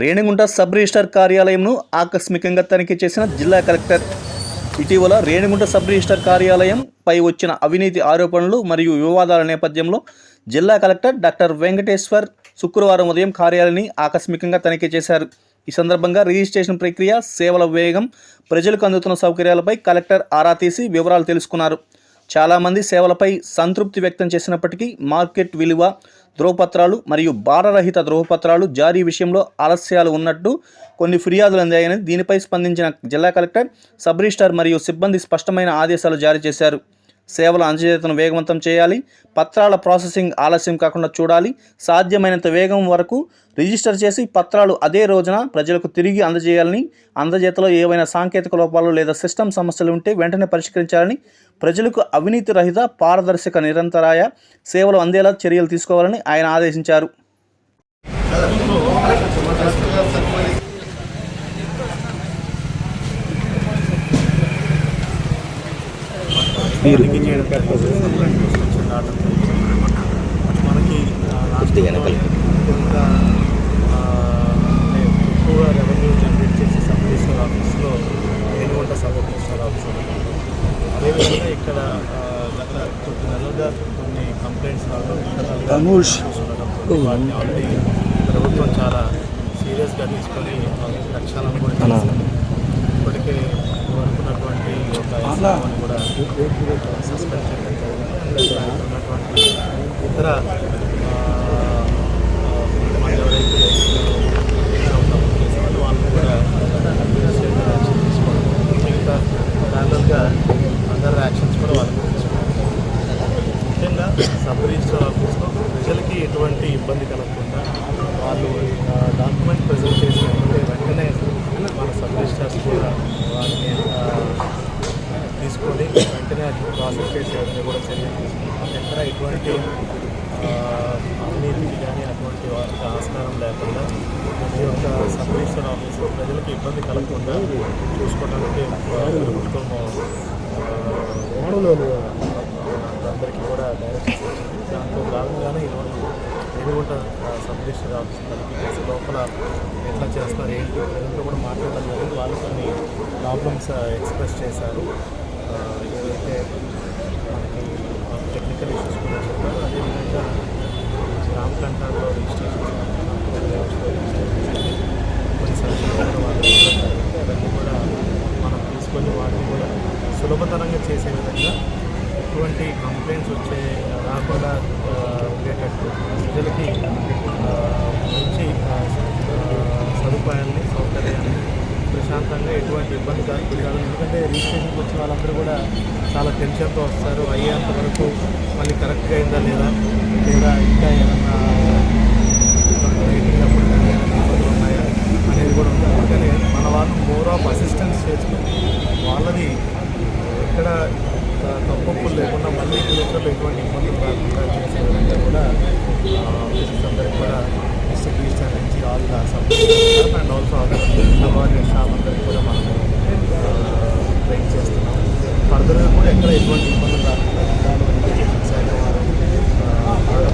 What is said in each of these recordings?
Renigunta sub registrar కార్యాలయంను ఆకస్మికంగా తనిఖీ చేసిన జిల్లా కలెక్టర్. ఇటీవల రేణిగుంట సబ్ రిజిస్టార్ కార్యాలయంపై వచ్చిన అవినీతి ఆరోపణలు మరియు వివాదాల నేపథ్యంలో జిల్లా కలెక్టర్ డాక్టర్ వెంకటేశ్వర్ శుక్రవారం ఉదయం కార్యాలయాన్ని ఆకస్మికంగా తనిఖీ చేశారు. ఈ సందర్భంగా రిజిస్ట్రేషన్ ప్రక్రియ సేవల వేగం ప్రజలకు అందుతున్న సౌకర్యాలపై కలెక్టర్ ఆరా తీసి వివరాలు తెలుసుకున్నారు. చాలామంది సేవలపై సంతృప్తి వ్యక్తం చేసినప్పటికీ మార్కెట్ విలువ ధ్రువపత్రాలు మరియు భారరహిత ధ్రువపత్రాలు జారీ విషయంలో ఆలస్యాలు ఉన్నట్టు కొన్ని ఫిర్యాదులు అందాయని దీనిపై స్పందించిన జిల్లా కలెక్టర్ సబ్ రిజిస్టార్ మరియు సిబ్బంది స్పష్టమైన ఆదేశాలు జారీ చేశారు. సేవల అందజేతను వేగవంతం చేయాలి. పత్రాల ప్రాసెసింగ్ ఆలస్యం కాకుండా చూడాలి. సాధ్యమైనంత వేగం వరకు రిజిస్టర్ చేసి పత్రాలు అదే రోజున ప్రజలకు తిరిగి అందజేయాలని అందజేతలో ఏవైనా సాంకేతిక లోపాలు లేదా సిస్టమ్ సమస్యలు ఉంటే వెంటనే పరిష్కరించాలని ప్రజలకు అవినీతి రహిత పారదర్శక నిరంతరాయ సేవలు అందేలా చర్యలు తీసుకోవాలని ఆయన ఆదేశించారు. లాస్ట్ ఇంకా ఎక్కువగా రెవెన్యూ జనరేట్ చేసే సబ్ రిజిస్టర్ ఆఫీస్లో సబ్. అదేవిధంగా ఇక్కడ గత కొద్ది నెలలుగా కొన్ని కంప్లైంట్స్ రావడం వాటిని ఆల్రెడీ ప్రభుత్వం చాలా సీరియస్గా తీసుకొని లక్ష్యాలను కూడా. ఇప్పటికే అనుకున్నటువంటి కూడా సస్పెండ్ చేయడం జరిగింది. ఉన్నటువంటి ఇతర వాళ్ళని కూడా యాక్షన్ తీసుకోవడం మిగతా ప్యారల్గా యాక్షన్స్ కూడా వాళ్ళకి ముఖ్యంగా సబ్ రిజిస్టర్ ఆఫీస్లో ప్రజలకి ఎటువంటి ఇబ్బంది కలగకుండా వాళ్ళు డాక్యుమెంట్ ప్రజెంట్ చేసినప్పుడు వెంటనే మన సబ్ రిజిస్టర్స్ కూడా వాటిని ఆ, తీసుకొని వెంటనే అది ప్రాసెస్ చేసే విధంగా కూడా చర్యలు తీసుకుంటాం ఎక్కడ ఎటువంటి ఆ, అవినీతికి కానీ అటువంటి ఆస్కారం లేకుండా ప్రతి ఒక్క సబ్ రిజిస్టర్ ఆఫీస్ ప్రజలకు ఇబ్బంది కలగకుండా చూసుకోవడానికి ప్రభుత్వం అందరికీ కూడా వచ్చింది దాంతో భాగంగానే ఈరోజు ఎదుగుంట సబ్ రిజిస్టర్ ఆఫీస్ తనిఖీ చేసి లోపల ఎట్లా చేస్తారు ఏంటి ప్రజలతో కూడా మాట్లాడడం జరిగింది. వాళ్ళు కొన్ని ప్రాబ్లమ్స్ ఎక్స్ప్రెస్ చేశారు. ఏదైతే మనకి టెక్నికల్ ఇష్యూస్ కూడా చెప్పారు అదేవిధంగా గ్రామ కంటాల్లో రిజిస్ట్రేషన్ కొన్ని సర్వీస్ కూడా వాళ్ళు ఇవ్వడం జరిగింది. అవన్నీ కూడా మనం తీసుకొని వాటిని కూడా సులభతరంగా చేసే విధంగా ఎటువంటి కంప్లైంట్స్ వచ్చే రాకుండా ఉండేటట్టు ప్రజలకి మంచి సదుపాయాన్ని సౌకర్యాన్ని ప్రశాంతంగా ఎటువంటి ఇబ్బంది కాకుండా ఎందుకంటే రిజిస్ట్రేషన్కి వచ్చిన వాళ్ళందరూ కూడా చాలా టెన్షన్తో వస్తారు. అయ్యేంత వరకు మళ్ళీ కరెక్ట్గా అయిందా లేదా లేదా ఇంకా ఏమన్నా రేటింగ్ అప్పుడు కానీ ఏమైనా ఇబ్బందులు ఉన్నాయా అనేది కూడా ఉంది అందుకని మన వాళ్ళు మోర్ ఆఫ్ అసిస్టెన్స్ చేసుకుని వాళ్ళది ఎక్కడ ఆ, తప్పులు లేకుండా మళ్ళీ ఫ్యూచర్లో ఎటువంటి ఇబ్బందులు రాకుండా చేసే విధంగా కూడా ఆఫీసర్స్ అందరికీ కూడా డిస్ట్రిక్ట్ రిజిస్టర్ నుంచి all and also other award అందరికీ కూడా మనం ట్రైన్ చేస్తున్నాం ఫర్దర్గా కూడా ఎక్కడ ఎటువంటి ఇబ్బందులు రాకుండా జిల్లాలో ఎడ్యుకేషన్ శాఖ వారు ఆ, బాగా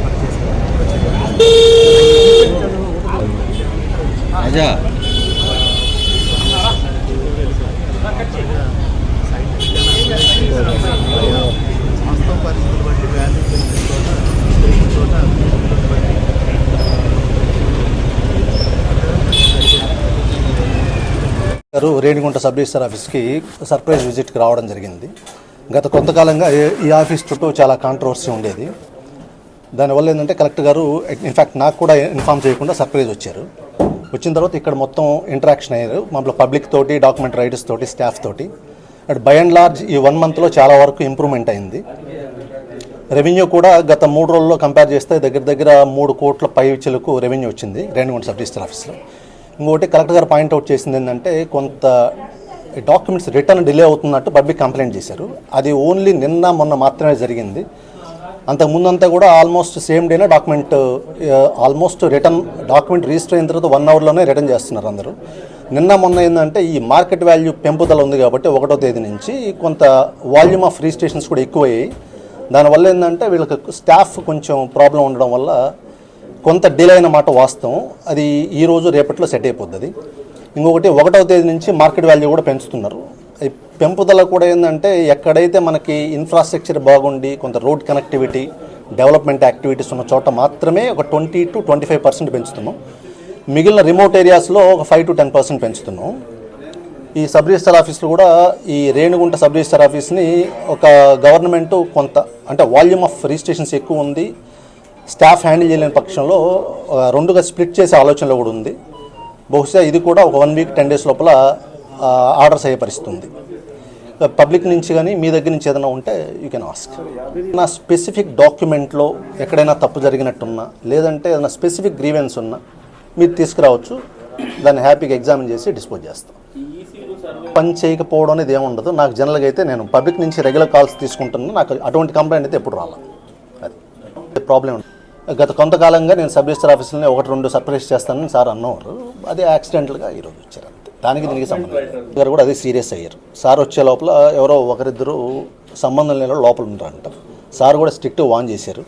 వాస్తవ పరిస్థితులు బట్టి వాల్యూ చోట చోట గారు రేణిగుంట సబ్ రిజిస్టర్ ఆఫీస్కి సర్ప్రైజ్ విజిట్కి రావడం జరిగింది. గత కొంతకాలంగా ఈ- ఆఫీస్ చుట్టూ చాలా కాంట్రవర్సీ ఉండేది. దానివల్ల ఏంటంటే కలెక్టర్ గారు ఇన్ఫ్యాక్ట్ నాకు కూడా ఇన్ఫామ్ చేయకుండా సర్ప్రైజ్ వచ్చారు. వచ్చిన తర్వాత ఇక్కడ మొత్తం ఇంటరాక్షన్ అయ్యారు. మమ్మల్ని పబ్లిక్ తోటి డాక్యుమెంట్ రైటర్స్ తోటి స్టాఫ్ తోటి. అండ్ బై అండ్ లార్జ్ ఈ వన్ మంత్లో చాలా వరకు ఇంప్రూవ్మెంట్ అయింది. రెవెన్యూ కూడా గత మూడు రోజుల్లో కంపేర్ చేస్తే దగ్గర దగ్గర మూడు కోట్ల పై చిలుకు రెవెన్యూ వచ్చింది రేణిగుంట సబ్ రిజిస్టర్ ఆఫీస్లో. ఇంకోటి కలెక్టర్ గారు పాయింట్అవుట్ చేసింది ఏంటంటే కొంత డాక్యుమెంట్స్ రిటర్న్ డిలే అవుతున్నట్టు పబ్లిక్ కంప్లైంట్ చేశారు. అది ఓన్లీ నిన్న మొన్న మాత్రమే జరిగింది. అంతకు ముందంతా కూడా ఆల్మోస్ట్ సేమ్ డేనే document almost return document register అయిన తర్వాత వన్ అవర్లోనే రిటర్న్ చేస్తున్నారు అందరూ. నిన్న మొన్న ఏంటంటే ఈ మార్కెట్ వాల్యూ పెంపుదల ఉంది కాబట్టి ఒకటో తేదీ నుంచి కొంత వాల్యూమ్ ఆఫ్ రిజిస్ట్రేషన్స్ కూడా ఎక్కువయ్యాయి. దానివల్ల ఏంటంటే వీళ్ళకి స్టాఫ్ కొంచెం ప్రాబ్లం ఉండడం వల్ల కొంత డిలే అయిన మాట వాస్తవం. అది ఈ రోజు రేపట్లో సెట్ అయిపోతుంది ఇంకొకటి ఒకటవ తేదీ నుంచి మార్కెట్ వాల్యూ కూడా పెంచుతున్నారు. పెంపుదల కూడా ఏంటంటే ఎక్కడైతే మనకి ఇన్ఫ్రాస్ట్రక్చర్ బాగుండి కొంత రోడ్ కనెక్టివిటీ డెవలప్మెంట్ యాక్టివిటీస్ ఉన్న చోట మాత్రమే ఒక twenty two twenty five percent పెంచుతున్నాం. మిగిలిన రిమోట్ ఏరియాస్లో ఒక ఫైవ్ టు టెన్ పర్సెంట్ పెంచుతున్నాం. ఈ సబ్ రిజిస్టర్ ఆఫీస్లో కూడా ఈ రేణుగుంట సబ్ రిజిస్టర్ ఆఫీస్ని ఒక గవర్నమెంట్ కొంత అంటే వాల్యూమ్ ఆఫ్ రిజిస్ట్రేషన్స్ ఎక్కువ ఉంది. స్టాఫ్ హ్యాండిల్ చేయలేని పక్షంలో రెండుగా స్ప్లిట్ చేసే ఆలోచనలో కూడా ఉంది. బహుశా ఇది కూడా ఒక వన్ వీక్ టెన్ డేస్ లోపల ఆర్డర్స్ అయ్యే పరిస్థితి ఉంది పబ్లిక్ నుంచి కానీ మీ దగ్గర నుంచి ఏదైనా ఉంటే యూ కెన్ ఆస్క్ నా స్పెసిఫిక్ డాక్యుమెంట్లో ఎక్కడైనా తప్పు జరిగినట్టున్నా లేదంటే ఏదైనా స్పెసిఫిక్ గ్రీవెన్స్ ఉన్నా మీరు తీసుకురావచ్చు. దాన్ని హ్యాపీగా ఎగ్జామిన్ చేసి డిస్పోజ్ చేస్తాం. పని చేయకపోవడం అనేది ఏముండదు నాకు జనరల్గా అయితే నేను పబ్లిక్ నుంచి రెగ్యులర్ కాల్స్ తీసుకుంటున్నాను నాకు అటువంటి కంప్లైంట్ అయితే ఎప్పుడు రాలేదు అది. ప్రాబ్లం ఉంది. గత కొంతకాలంగా నేను సబ్ రిజిస్టర్ ఆఫీసులని ఒకటి రెండు సర్ప్రైజ్ చేస్తానని సార్ అన్నవారు. అది యాక్సిడెంట్గా ఈరోజు వచ్చారు అంతే. దానికి దీనికి సంబంధం లేదు. గారు కూడా అదే సీరియస్ అయ్యారు. సార్ వచ్చే లోపల ఎవరో ఒకరిద్దరు సంబంధం లేని లోపల ఉంటారంట. సార్ కూడా స్ట్రిక్ట్ వాన్ చేశారు.